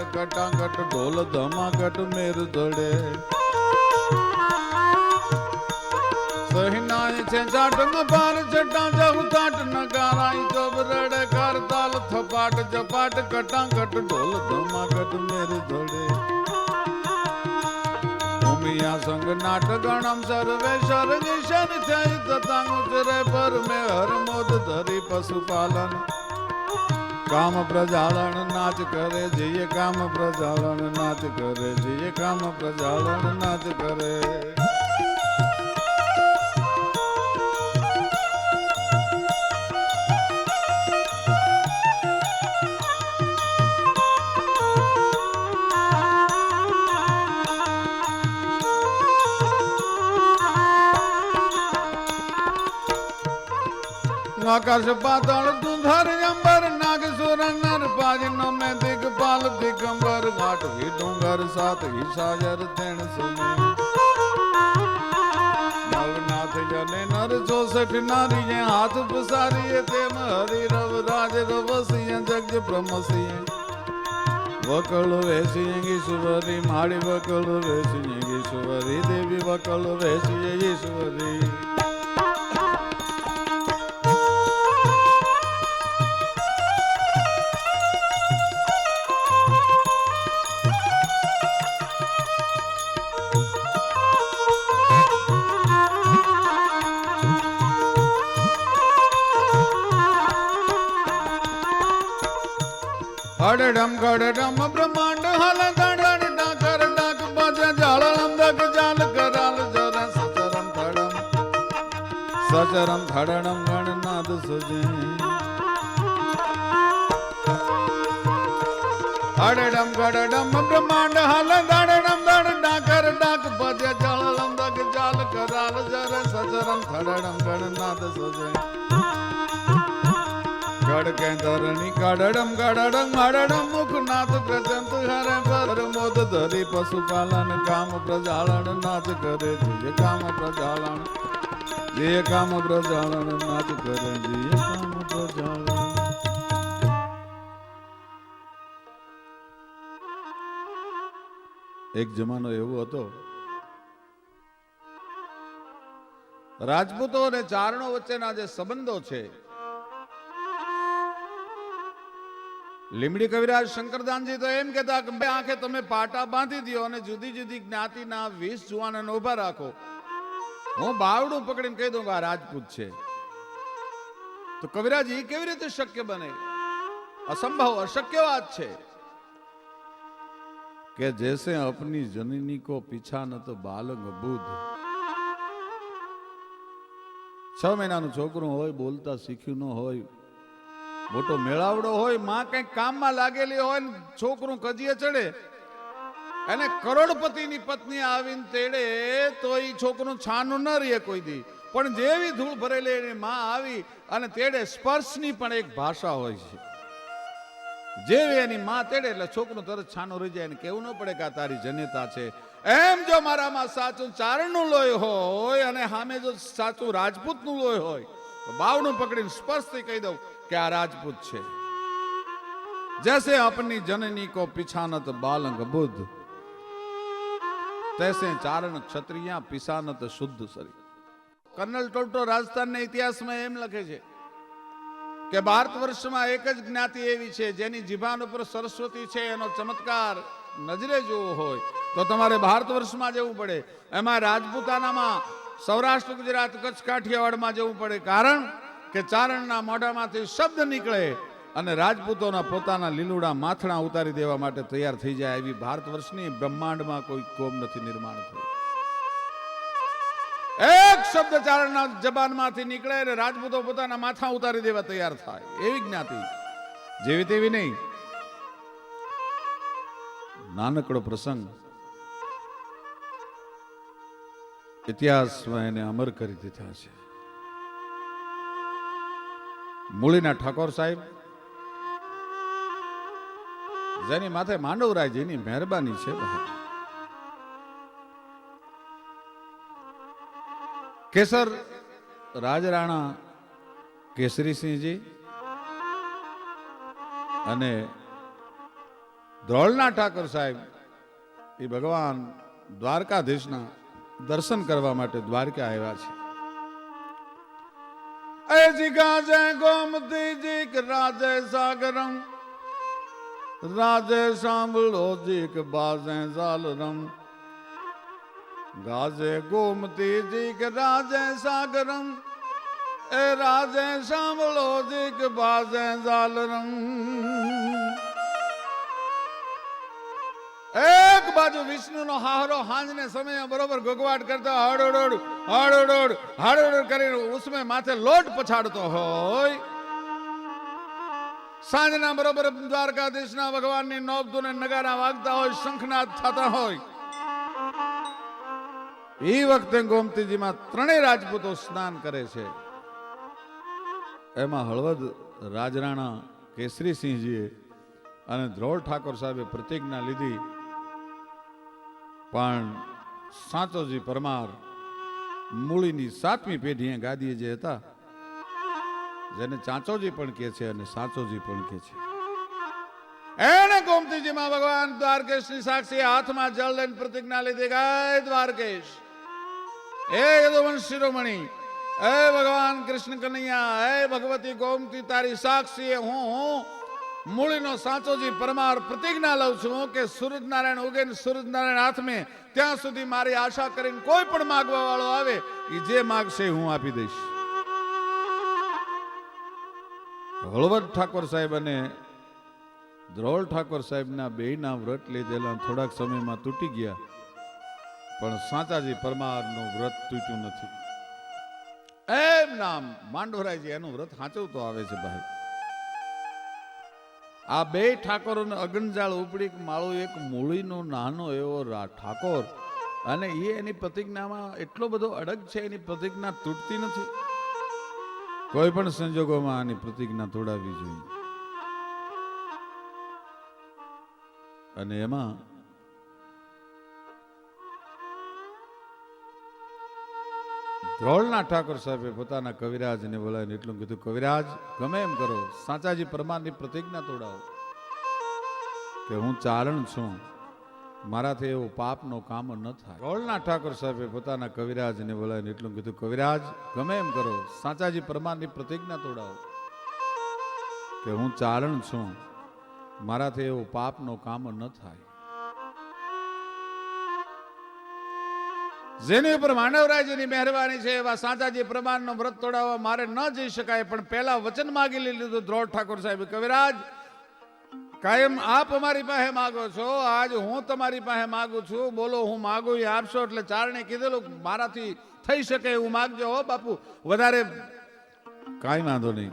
પાટ કટાકટ ઢોલ ધમાકટ મેર ધડે. સહિનાય છે જાટંગ પાર જટા જહુ તાટ નગારાઈ જોબ રડે કર તાલ થપાટ, જપાટ કટાકટ ઢોલ ધમાકટ મેર ધડે. ભૂમિયા સંગ નાટ ગણમ સર્વે સર્ગ શન થઈ તતાંગ પર મે હર મોદ ધરી પશુપાલન. કામ પ્રજાલન નાચ કરે જઈએ કામ પ્રજાલન નાચ કરે જઈએ કામ પ્રજાલન નાચ કરે આકાશ પાતાળ તુંધર અંબર નાગ ઘાટ હિ ડુંગર સાત, હિ સાગર તેણ સુની. નવનાથ જને નર ચોસઠ નારી જે હાથ પસારીએ તેમ હરિ રવ રાજ રવસિય જગ બ્રહ્મસિંહ વકળ વેસી ઈશ્વરી, માળી વકળ વેસી ઈશ્વરી, દેવી વકળ વેસી ઈશ્વરી. અડડમ ગડડમ બ્રહ્માંડ, હલ દડડ ડાકર ડાક બજે જાળમ દગ જાલ કરાલ જર સચરમ ધડમ, સચરમ ધડણમ ગણનાદ સુજે. અડડમ ગડડમ બ્રહ્માંડ, હલ દડડમ દડ ડાકર ડાક બજે જાળમ દગ જાલ કરાલ જર સચરમ ધડણમ ગણનાદ સુજે. ગડ ધરણી કાડડમ ગડડમ, મડડમ મુખનાથ પ્રચંત હરે પર મોદ ધરી પશુપાલન, કામ પ્રજાલન નાચ કરે, જે કામ પ્રજાલન, જે કામ પ્રજાલન નાચ કરે, જે કામ પ્રજાલન. એક જમાનો એવો હતો. રાજપૂતો અને ચારણો વચ્ચેના જે સંબંધો છે લીમડી કવિરાજ શંકરદાનજી તો એમ કહેતા કે આંખે તમે પાટા બાંધી દો અને જુદી જુદી જ્ઞાતિના વીસ જુવાનોને ઊભા રાખો. હું બાવડું પકડીને કહી દઉં કે આ રાજપૂત છે. તો કવિરાજ એ કેવી રીતે શક્ય બને? અસંભવ, અશક્ય વાત છે. કે જેસે અપની જનની કો પીછા ન તો બાલક બુદ્ધ. છ મહિનાનું છોકરું હોય, બોલતા શીખ્યું ન હોય મોટો મેળાવડો હોય, માં કંઈક કામમાં લાગેલી હોય ને છોકરું કજીએ ચડે, અને કરોડપતિની પત્ની આવીને તેડે, તો એ છોકરું છાનું ન રહે કોઈ દી. પણ જેવી ધૂળ ભરેલી એની માં આવી, અને તેડે સ્પર્શની પણ એક ભાષા હોય છે. જેવી એની માં તેડે, એટલે છોકરું તરત છાનું રહી જાય ને કેવું ન પડે કે આ તારી જન્યતા છે. એમ જો મારામાં સાચું ચારણનું લોહી હોય, અને સામે જો સાચું રાજપૂતનું લોહી હોય બાવનું પકડીને સ્પર્શથી કહી દઉં કે આ રાજપૂત છે. જૈસે અપની જનની કો પિછાનત બાલંગ બુદ્ધ. તૈસે ચારણ ક્ષત્રિયા પિસાનત શુદ્ધ શરીર કર્નલ ટોલ્ટો રાજસ્થાનના ઇતિહાસમાં એમ લખે છે કે ભારત વર્ષમાં એક જ જ્ઞાતિ એવી છે જેની જીભાન ઉપર સરસ્વતી છે, એનો ચમત્કાર નજરે જોવો હોય તો તમારે ભારત વર્ષમાં જવું પડે. એમાં રાજપૂતાનામાં સૌરાષ્ટ્ર, ગુજરાત, કચ્છ, કાઠિયાવાડમાં જવું પડે. કારણ કે ચારણના મોઢામાંથી શબ્દ નીકળે અને રાજપૂતોના પોતાના લીલુડા માથણા ઉતારી દેવા માટે તૈયાર થઈ જાય એવી ભારત વર્ષની બ્રહ્માંડમાં કોઈ કોમ નથી નિર્માણ થયું. એક શબ્દ ચારણના જબાનમાંથી નીકળે અને રાજપૂતો પોતાના માથા ઉતારી દેવા તૈયાર થાય. એવી જ્ઞાતિ. જેવી તેવી નહીં. નાનકડો પ્રસંગ. ઇતિહાસમાં એને અમર કરી દીધા છે. મૂળીના ઠાકોર સાહેબ, જેની માથે માંડવરાયજીની મહેરબાની છે કેસર રાજરાણા કેસરીસિંહજી અને ધ્રોળના ઠાકર સાહેબ, એ ભગવાન દ્વારકાધીશના દર્શન કરવા માટે દ્વારકા આવ્યા છે. એ જી ગાજે ગોમતી જી કે રાજે સાગરમ. રાજે સાંભળો જી કે બાજે ઝાલરમ. ગાજે ગોમતી જી કે રાજે સાગરમ. એ બાજુ વિષ્ણુનો હાહરો હાંજને સમયે બરોબર ગગવાટ કરતો હડોડોડ હડોડોડ હડોડોડ કરીને ઉસમે માથે લોટ પછાડતો હોય. સાંજના બરોબર દ્વારકાધીશના ભગવાનની નોબતું નગારા વાગતા હોય, શંખનાદ થતા હોય. એ વખતે ગોમતીજીમાં ત્રણેય રાજપૂતો સ્નાન કરે છે. એમાં હળવદ રાજરાણા કેસરીસિંહજીએ અને ધ્રોળ ઠાકોર સાહેબે પ્રતિજ્ઞા લીધી પણ સાચોજી પરમાર મૂળીની સાતમી પેઢીએ ગાદીએ જે હતા, જેને ચાંચોજી પણ કહે છે અને સાચોજી પણ કહે છે. એને ગોમતીજીમાં ભગવાન દ્વારકેશની સાક્ષી હાથમાં જળ લઈને પ્રતિજ્ઞા લીધી, ગાય દ્વારકેશ એ યદુવંશ શિરોમણી એ ભગવાન કૃષ્ણ કનૈયા, હે ભગવતી ગોમતી તારી સાક્ષી, હું હું મૂળીનો સાચોજી પરમાર પ્રતિજ્ઞા લઉં છું કે સૂરજનારાયણ ઉગે સૂરજનારાયણ હાથમે ત્યાં સુધી મારી આશા કરીને કોઈ પણ માગવા વાળો આવે એ જે માગશે હું આપી દઈશ. હળવદ ઠાકોર સાહેબ અને દ્રોળ ઠાકોર સાહેબના બેયના વ્રત લીધેલા થોડાક સમયમાં તૂટી ગયા, પણ સાચાજી પરમારનું વ્રત તૂટ્યું નથી. એમ નામ માંડવરાયજી એનું વ્રત સાચવતો આવે છે ભાઈ. આ બે ઠાકોરોને અગનજાળ ઉપડી માળો એક મૂળીનો નાનો એવો ઠાકોર. અને એ એની પ્રતિજ્ઞામાં એટલો બધો અડગ છે, એની પ્રતિજ્ઞા તૂટતી નથી. કોઈ પણ સંજોગોમાં આની પ્રતિજ્ઞા તોડાવી જોઈએ. અને એમાં ધ્રોળના ઠાકોર સાહેબે પોતાના કવિરાજને બોલાવીને એટલું કીધું, કવિરાજ, ગમે એમ કરો. સાચાજી પરમારની પ્રતિજ્ઞા તોડાવો કે હું ચારણ છું. મારાથી એવું પાપનો કામ ન થાય. ધ્રોળના ઠાકોર સાહેબે પોતાના કવિરાજને બોલાવીને એટલું કીધું, કવિરાજ, ગમે એમ કરો. સાચાજી પરમારની પ્રતિજ્ઞા તોડાવો કે હું ચારણ છું. મારાથી એવું પાપનો કામ ન થાય. જેની ઉપર માનવરાજની મહેરબાની છે, એવા સાચાજી પ્રમાણનો વ્રત તોડાવવા મારે ન જઈ શકાય, પણ પહેલા વચન માગી લીધું દ્રોડ ઠાકોર સાહેબ. કવિરાજ, કાયમ આપ અમારી પાસે માગો છો, આજ હું તમારી પાસે માગું છું. બોલો, હું માગું એ આપશો, એટલે ચારણે કીધેલું, મારાથી થઈ શકે એવું માગજો. હો, બાપુ, વધારે કાંઈ વાંધો નહીં.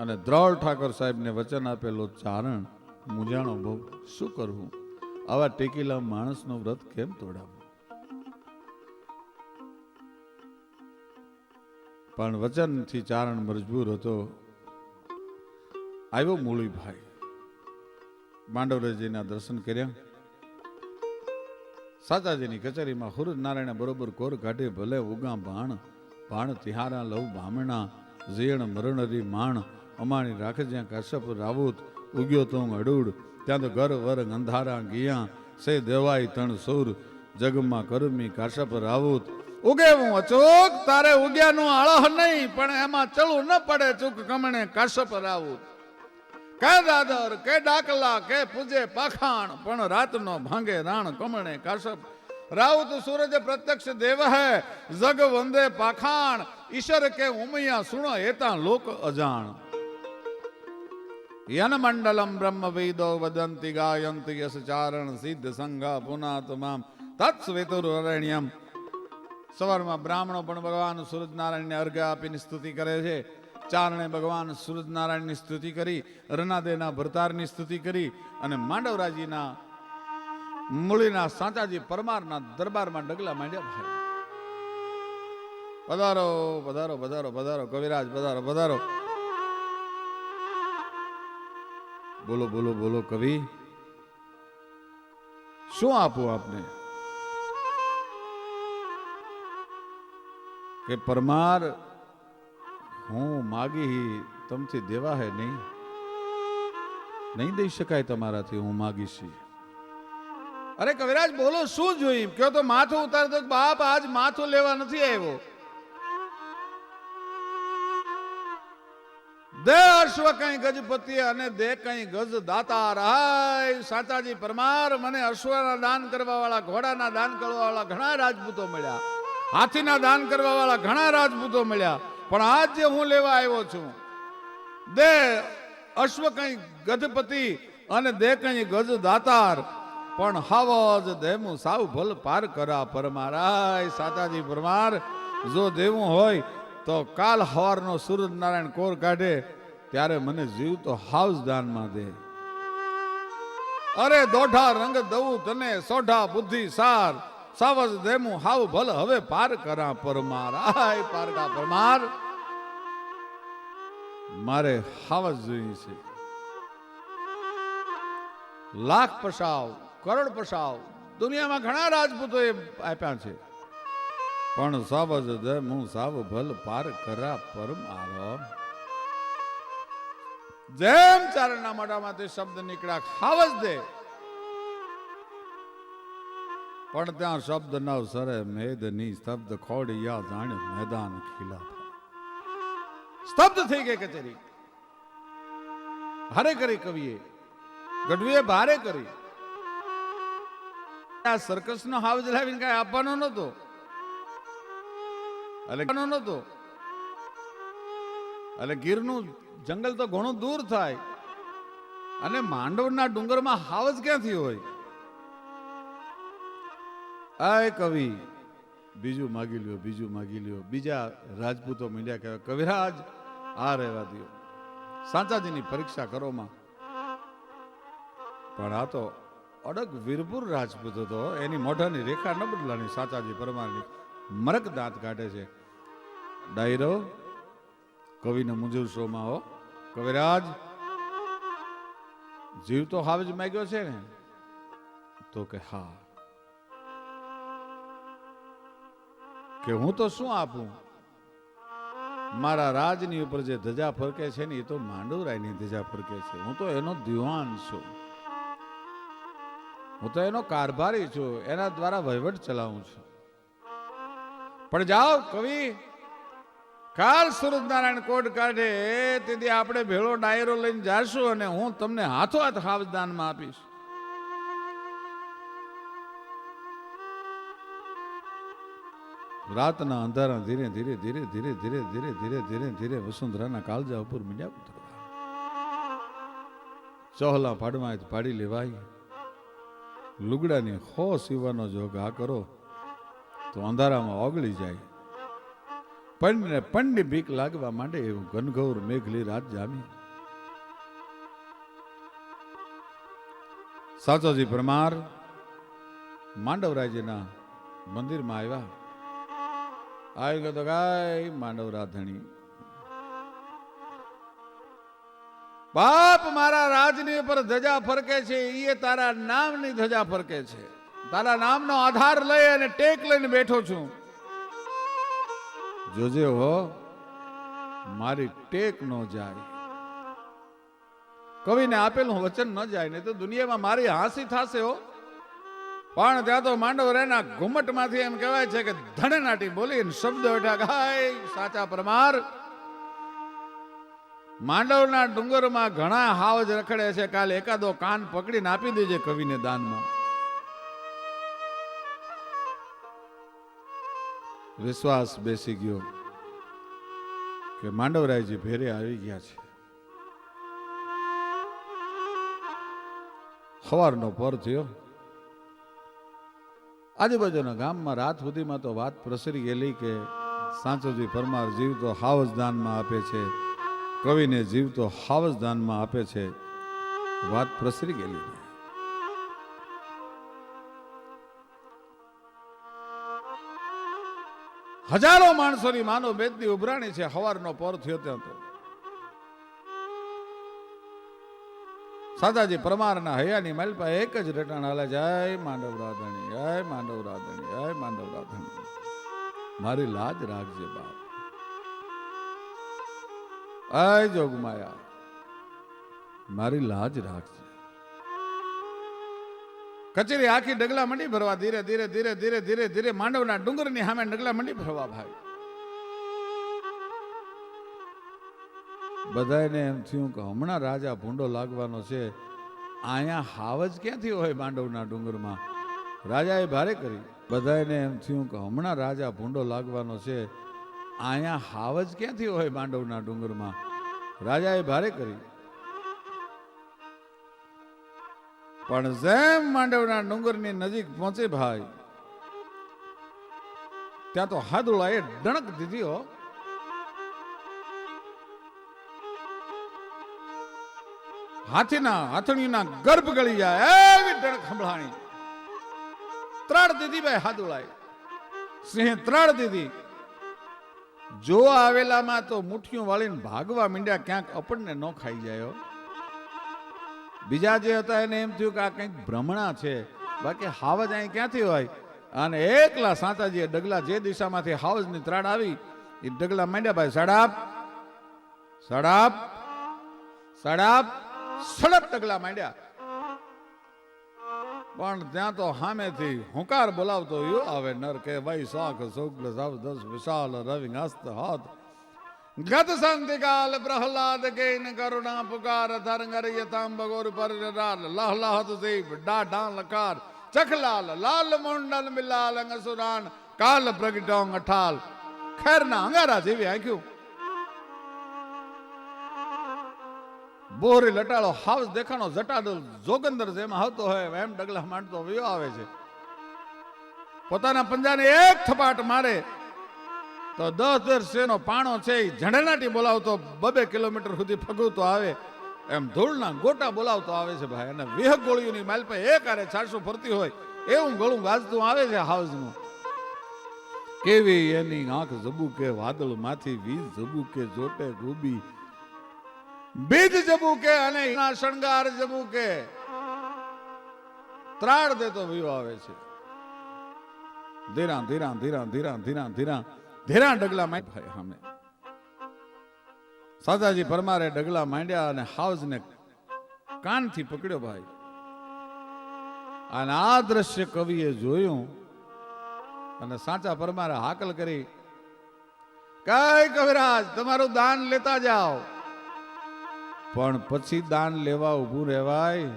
અને દ્રોડ ઠાકોર સાહેબને વચન આપેલું ચારણ મુજાણો બહુ શું કરવું? આવા ટેકીલા માણસનો વ્રત કેમ તોડાવું પણ વચનથી ચારણ મજબૂર હતો. આવ્યો મૂળીભાઈ માંડવરાજીના દર્શન કર્યા. સાચાજીની કચેરીમાં હુરજ નારાયણ બરોબર કોર કાઢે, ભલે ઉગા ભાણ ભાણ તિહારા લવ ભામણા ઝીણ મરણરી માણ, અમાણી રાખે જ્યાં કાશ્યપ રાવુત, ઉગ્યો તો અડુડ ત્યાં તો ઘર વર અંધારા ગિયા, સે દેવાય તણ સુર, જગમાં કરમી કાશપ રાવુત. ઉગે હું અચૂક, તારે ઉગ્યાનું આળહ નહીં, પણ એમાં ચલું ન પડે ચૂક કમણે કાશપ રાવુત. કે દાદર, કે ડાકલા, કે પૂજે પાખાણ, પણ રાતનો ભાંગે રાણ કમણે કાશપ. રાઉત સૂરજ પ્રત્યક્ષ દેવ હે, જગ વંદે પાખાણ, ઈશ્વર કે ઉમૈયા સુણો, એતા લોક અજાણ. યન મંડલમ બ્રહ્મ વેદો વદંતિ ગાયંતિ યસ ચારણ સિદ્ધ સંઘ પુનાતમામ તત્સ્વેતુરરણ્યમ સવારમાં બ્રાહ્મણો પણ ભગવાન સૂરજનારાયણને અર્ઘ આપીને સ્તુતિ કરે છે ચારણે ભગવાન સૂરજનારાયણની સ્તુતિ કરી રનાદેના ભરતારની સ્તુતિ કરી અને માંડવરાજીના મૂળીના સાચાજી પરમારના દરબારમાં ડગલા માંડ્યા છે પધારો પધારો પધારો પધારો કવિરાજ પધારો પધારો બોલો બોલો બોલો, કવિ. શું આપું આપને? કે પરમાર, હું માગી તમથી દેવા હે નહીં? નહીં દઈ શકાય તમારાથી હું માગીશ. અરે કવિરાજ, બોલો, શું જોઈ કયો તો માથું ઉતારતો બાપ આજ માથું લેવા નથી આવ્યો. દે અશ્વ કઈ ગજપતિ અને દે કઈ ગજ દાતા રાય સાચાજી પરમાર મને અશ્વના દાન કરવા વાળા ઘોડાના દાન કરવા વાળા ઘણા રાજપૂતો મળ્યા. હાથીના દાન કરવા વાળા ઘણા રાજપૂતો મળ્યા. પણ આજ જે હું લેવા આવ્યો છું, દે અશ્વ કઈ ગજપતિ અને દે કઈ ગજ દાતાર પણ હાવજ દેમું સાવ ભલ પાર કરા પરમારાય. સાતાજી પરમાર, જો દેવું હોય તો કાલ હવારનો સૂરજ નારાયણ કોર કાઢે, ત્યારે મને જીવ તો હાઉસ દાનમાં દે. અરે દોઢા રંગ દઉં તને, સોઢા બુદ્ધિ સાર. સાવજ દેમું હાવ ભલ, હવે પાર કરા પરમાર. આય પારકા પરમાર. મારે હાવજ જોઈએ છે. લાખ પસાવ કરોડ પસાવ દુનિયામાં ઘણા રાજપૂતો એ આપ્યા છે. પણ સાવજ દે હું સાવ ભલ પાર કરા પરમારો જેમ ચારણના મોઢામાંથી શબ્દ નીકળ્યા ખાવજ દે. પણ ત્યાં શબ્દ ન સરે, મેદની સ્તબ્ધ ખોડિયા જાણે મેદાન ખીલા સ્તબ્ધ થઈ ગઈ કચેરી. ભારે કરી કવિએ. ગઢવીએ ભારે કરી. આ સર્કસ નો હાવજ લાવીને કઈ આપવાનો નતો એટલે નતો એટલે ગીરનું જંગલ તો ઘણું દૂર થાય. અને માંડવના ડુંગરમાં હાવજ ક્યાંથી હોય? આય કવિ, બીજું માગી લ્યો, બીજું માગી લ્યો. બીજા રાજપૂતો મીડિયા કહેવાય કવિરાજ, આ રહેવા દો સાંચાજીની પરીક્ષા કરો માં. પણ આ તો અડગ વીરપુર રાજપૂત હતો એની મોઢાની રેખા ન બદલાની સાચાજી પરમારની મરક દાંત કાઢે છે. ડાયરો, કવિને મુંજુર શોમાં હો. કવિરાજ, જીવ તો હાવજ માગ્યો છે ને. તો કે હા. કે હું તો શું આપું? મારા રાજની ઉપર જે ધજા ફરકે છે ને, એ તો માંડુરાયની ધજા ફરકે છે. હું તો એનો દિવાન છું. હું તો એનો કારભારી છું. એના દ્વારા વહીવટ ચલાવું છું. પણ જાઓ, કવિ! કાલ સૂરજનારાયણ કોટ કાઢે, તેથી આપણે ભેળો ડાયરો લઈને જાશું અને હું તમને હાથો હાથ સાવધાનમાં આપીશ. રાતના અંધારા ધીરે ધીરે ધીરે ધીરે ધીરે ધીરે ધીરે ધીરે ધીરે વસુંધરાના કાળજા ઉપર મીડ્યા ઉતરવા ચોહલા પાડમાં પાડી લેવાય. લુગડાની હો સીવાનો જો ઘા કરો, તો અંધારામાં ઓગળી જાય. પંડને પંડ બીક લાગવા માંડે એવું ઘનઘોર મેઘલી રાત જામી. સાચોજી પરમાર, માંડવરાયજીના મંદિરમાં આવ્યા. આવી ગયો તો ગાય માંડવ ધણી બાપ મારા રાજની ઉપર ધજા ફરકે છે એ તારા નામની ધજા ફરકે છે. તારા નામનો આધાર લઈ અને ટેક લઈને બેઠો છું. જોજે હો, મારી ટેક ન જાય. કવિને આપેલું વચન ન જાય, નહીં તો દુનિયામાં મારી હાંસી થશે હો. પણ ત્યાં તો માંડવ રેના ઘુમટમાંથી એમ કહેવાય છે કે ધણનાટી બોલી અને શબ્દ બેઠા ગાય સાચા પ્રમાર. માંડવના ડુંગરમાં ઘણા હાવજ રખડે છે, કાલે એકાદો કાન પકડીને આપી દેજે કવિને દાનમાં. વિશ્વાસ બેસી ગયો કે માંડવરાયજી ભેરે આવી ગયા છે. સવારનો પર થયો. આજુબાજુના ગામમાં રાત સુધીમાં તો વાત પ્રસરી ગયેલી કે સાંચોજી પરમાર જીવ તો હાવજ દાનમાં આપે છે. કવિને જીવ તો હાવજ દાનમાં આપે છે. વાત પ્રસરી ગયેલી. હજારો માણસોની માનો બેદની ઉભરાણી છે, હવારનો પર થયો ત્યાં તો. સાદાજી પરમારના હૈયાની માલપા એક જ રટણ હાલે જય માંડવ રાધણી જય માંડવ રાધણી જય માંડવ રાધણી. મારી લાજ રાખજે બાપ. આય જોગમાયા, મારી લાજ રાખજે. કચેરી આખી ડગલા મંડી ભરવા ધીરે ધીરે ધીરે ધીરે ધીરે ધીરે માંડવના ડુંગરની સામે ડગલા મંડી ભરવા ભાઈ. બધાને એમ થયું કે હમણાં રાજા ભૂંડો લાગવાનો છે. અહીંયા હાવજ ક્યાંથી હોય માંડવના ડુંગરમાં? રાજાએ ભારે કરી. બધાને એમ થયું કે હમણાં રાજા ભૂંડો લાગવાનો છે. અહીંયા હાવજ ક્યાંથી હોય માંડવના ડુંગરમાં? રાજાએ ભારે કરી. પણ જેમ માંડવના ડુંગરની નજીક પહોંચે ભાઈ, ત્યાં તો હાદુલાએ ડણક દીધી હો. હાથીના હાથણીના ગર્ભ ગળી જાય એવી ડણક સંભળાણી. ત્રણ દીધી ભાઈ હાદુળાએ સિંહે ત્રણ દીધી. જો આવેલામાં તો મુઠ્ઠીઓ વાળીને ભાગવા મીંડ્યા, ક્યાંક આપણને ન ખાઈ જાય. બીજા જે હતા એને એમ થયું કે આ કંઈક ભ્રમણા છે. બાકી હાવજ અહીં ક્યાંથી હોય? અને એકલા સાંતાજીએ ડગલા જે દિશામાંથી હાવજની ત્રાડ આવી એ ડગલા માંડ્યા ભાઈ સડાપ સડાપ સડાપ સડપ ડગલા માંડ્યા. પણ ત્યાં તો સામેથી હુંકાર બોલાવતો યુ આવે નર કે ભાઈ શાખ શુક્લ સવ દસ વિશાલ રવિ હસ્ત હાથ ગત સંતિકાલ પ્રહલાદ કેન કરુણા પુકાર ધરંગર યતામ બગોર પર લહ લહત દેવ ડાઢા લકાર ચખલાલ લાલ મુંડલ મિલાલ અંગસુરાન કાલ પ્રગટો અઠાલ ખેરના અંગારા જેવી આંખ્યું બોરી લટાળો હાઉસ દેખાણો જટાડો જોગંદર જેમાં આવતો હોય એમ ડગલા માંડતો વયો આવે છે પોતાના પંજાને એક થપાટ મારે તો દસ દર શેનો પાણો છે એ ઝંડનાટી બોલાવતો બબે કિલોમીટર સુધી ફગવતો આવે. એમ ધૂળના ગોટા બોલાવતો આવે છે ભાઈ. અને વિહક ગોળીઓની માલ પર એક આરે ચારસો ફરતી હોય. એવું ગળું વાજતું આવે છે હાઉસનું. કેવી એની આંખ ઝબુકે વાદળમાંથી વીજ ઝબુકે, જોટે ગુબી બીજ ઝબુકે અને એના શણગાર ઝબુકે. ત્રાળ દેતો વ્યૂ આવે છે. ધીરા ધીરા ધીરા ધીરા ધીરા ધીરા. ધીરા ડગલા માંડ્યા સામે સાદાજી પરમારે ડગલા માંડ્યા અને હાઉસને કાનથી પકડ્યો ભાઈ. અને આ દ્રશ્ય કવિએ જોયું અને સાચા પરમારે હાકલ કરી. કઈ કવિરાજ, તમારું દાન લેતા જાઓ. પણ પછી દાન લેવા ઊભું રહેવાય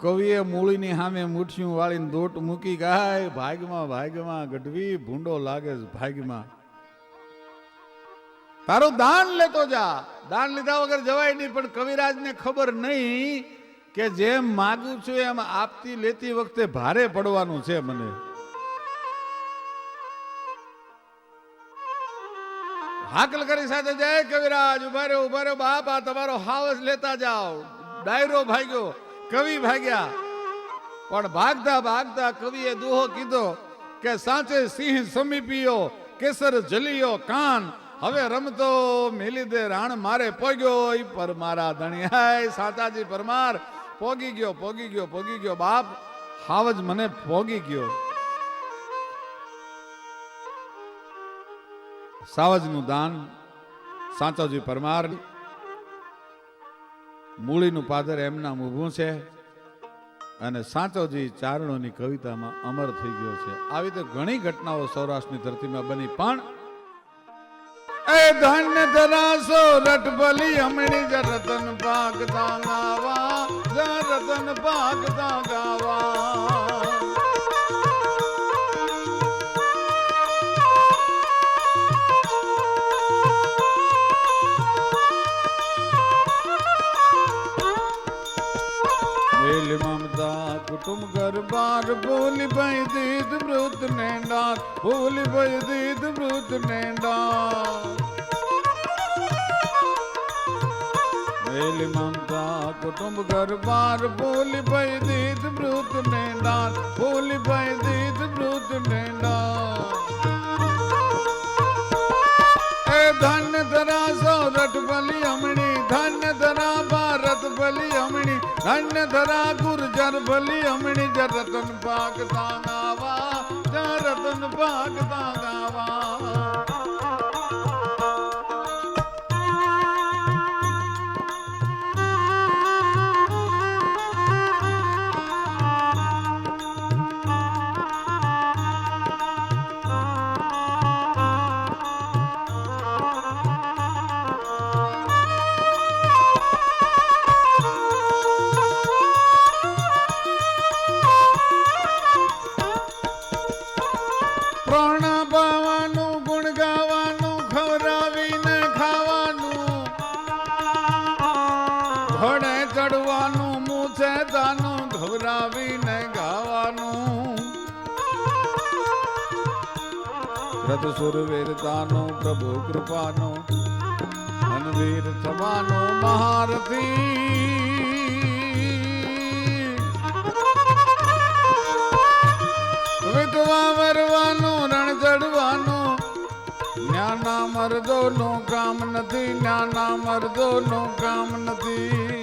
કવિએ મૂળીની સામે મૂઠિયું વાળીને દોટ મૂકી ગાય, ભાગમાં ભાગમાં, ગઢવી, ભૂંડો લાગે ભાગમાં. તારું દાન લેતો જા. દાન લીધા વગર જવાય નહીં, પણ કવિરાજને ખબર નહીં કે જેમ માગું છું એમ આપતી લેતી વખતે ભારે પડવાનું છે મને. હાકલ કરી સાથે જય કવિરાજ. ઊભા રહ્યો ઊભા રહ્યો બાપ, આ તમારો હાવસ લેતા જાઓ. ડાયરો ભાગ્યો. કવિ ભાગ્યા. પણ ભાગતા ભાગતા કવિએ દુહો કીધો કે સાચે સિંહ સમીપીયો, કેસર જલિયો કાન. હવે રમતો મેલી દે રાણ, મારે પોગ્યો ઈ પર મારા ધણી. હાય સાચાજી પરમાર, પોગી ગયો પોગી ગયો પોગી ગયો. બાપ હાવજ મને પોગી ગયો. સાવજનું દાન સાંચાજી પરમાર મૂળીનું પાદર એમના ઊભું છે અને સાંચોજી ચારણોની કવિતામાં અમર થઈ ગયો છે. આવી તો ઘણી ઘટનાઓ સૌરાષ્ટ્રની ધરતીમાં બની, પણ એ ધન્ય ધરાસો રટબલી હમણી જ પાક ગાવા રતન પાક ગાવા. બાર ભૂલી ભાઈ દીદ મૃત નેંડાર ભૂલી ભાઈ દીદ મૃત નેંડાર વેલ મમતા કુટુંબ ઘર બાર, ભૂલી ભાઈ દીદ મૃત નેંડાર ભૂલી ભાઈ દીદ મૃત નેંડાર એ ધન્ય ધરા ગુર્જર ભલી હમણી જ રતન પાક તાંગાવા જ રતન પાક તાંગાવા તાનું ગાવાનું. રથ સુરવીરતાનો, પ્રભુ કૃપાનો અનવીર થવાનો મહારથી. વિધવા વરવાનું રણ ચડવાનું જ્ઞાના મરદો નું કામ નથી જ્ઞાના મરદોનું કામ નથી.